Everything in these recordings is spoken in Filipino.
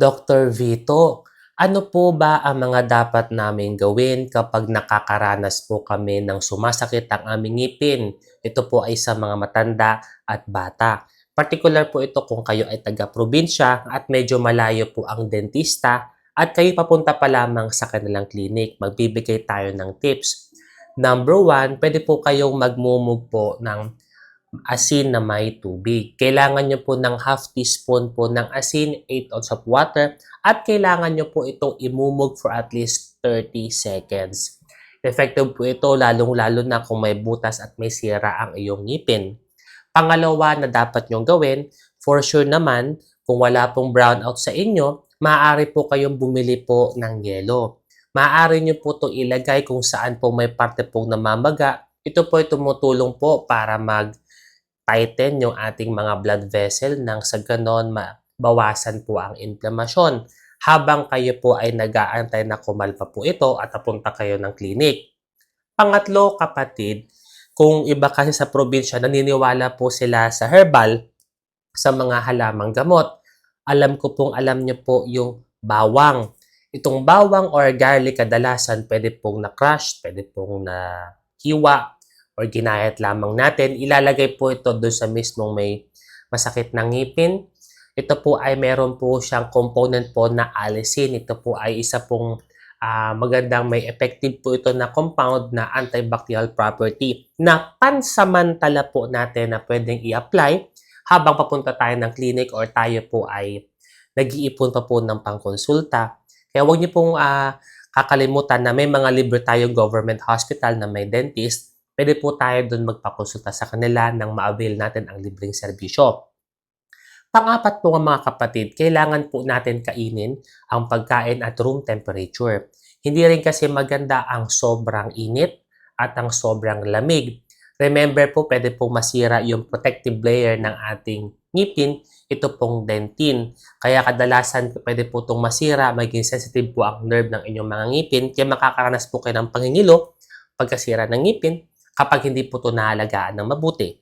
Dr. Vito, ano po ba ang mga dapat naming gawin kapag nakakaranas po kami ng sumasakit ang aming ngipin? Ito po ay sa mga matanda at bata. Particular po ito kung kayo ay taga-probinsya at medyo malayo po ang dentista at kayo papunta pa lamang sa kanilang clinic. Magbibigay tayo ng tips. Number one, pwede po kayong magmumug po ng asin na may tubig. Kailangan nyo po ng half teaspoon po ng asin, 8 ounce of water, at kailangan nyo po itong imumog for at least 30 seconds. Effective po ito lalong-lalo na kung may butas at may sira ang iyong ngipin. Pangalawa na dapat nyong gawin, for sure naman, kung wala pong brownout sa inyo, maaari po kayong bumili po ng yelo. Maaari nyo po ito ilagay kung saan po may parte pong namamaga. Ito po ay tumutulong po para mag tighten yung ating mga blood vessel nang sa ganon mabawasan po ang inflamasyon habang kayo po ay nag-aantay na kumalpa po ito at napunta kayo ng clinic. Pangatlo, kapatid, kung iba kasi sa probinsya, naniniwala po sila sa herbal, sa mga halamang gamot. Alam ko pong alam nyo po yung bawang. Itong bawang or garlic kadalasan pwede pong na-crush, pwede pong na-hiwa, or ginayat lamang natin. Ilalagay po ito doon sa mismong may masakit ng ngipin. Ito po ay meron po siyang component po na allicin. Ito po ay isa pong ah, magandang may effective po ito na compound na antibacterial property na pansamantala po natin na pwedeng i-apply habang papunta tayo ng clinic or tayo po ay nag-iipon pa po ng pangkonsulta. Kaya huwag niyo pong ah, kakalimutan na may mga libre tayong government hospital na may dentist pwede po tayo doon magpakonsulta sa kanila nang ma-avail natin ang libreng serbisyo. Pangapat po nga mga kapatid, kailangan po natin kainin ang pagkain at room temperature. Hindi rin kasi maganda ang sobrang init at ang sobrang lamig. Remember po, pwede pong masira yung protective layer ng ating ngipin, ito pong dentin. Kaya kadalasan pwede po itong masira, maging sensitive po ang nerve ng inyong mga ngipin, kaya makakaranas po kayo ng pangingilo, pagkasira ng ngipin, kapag hindi po ito nahalagaan ng mabuti.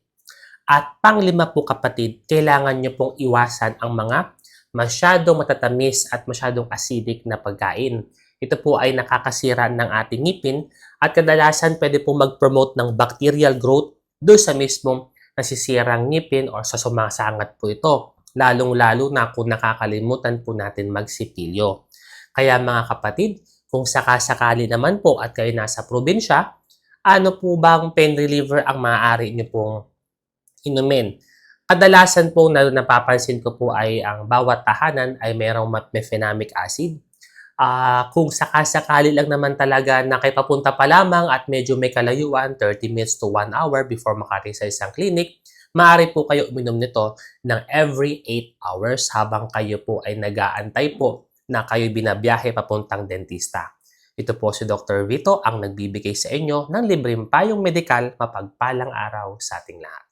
At panglima po kapatid, kailangan nyo pong iwasan ang mga masyadong matatamis at masyadong acidic na pagkain. Ito po ay nakakasira ng ating ngipin at kadalasan pwede po mag-promote ng bacterial growth doon sa mismong nasisirang ngipin or sa sumasangat po ito. Lalong-lalo na kung nakakalimutan po natin magsipilyo. Kaya mga kapatid, kung sakasakali naman po at kayo nasa probinsya, ano po bang pain reliever ang maaari nyo pong inumin? Kadalasan po na napapansin ko po ay ang bawat tahanan ay mayroong mefenamic acid. Ah, kung sakasakali lang naman talaga na kayo papunta pa lamang at medyo may kalayuan, 30 minutes to 1 hour before makarating sa isang clinic, maaari po kayo uminom nito ng every 8 hours habang kayo po ay nag-aantay po na kayo binabiyahe papuntang dentista. Ito po si Dr. Vito ang nagbibigay sa inyo ng libreng payong medikal mapagpalang araw sa ating lahat.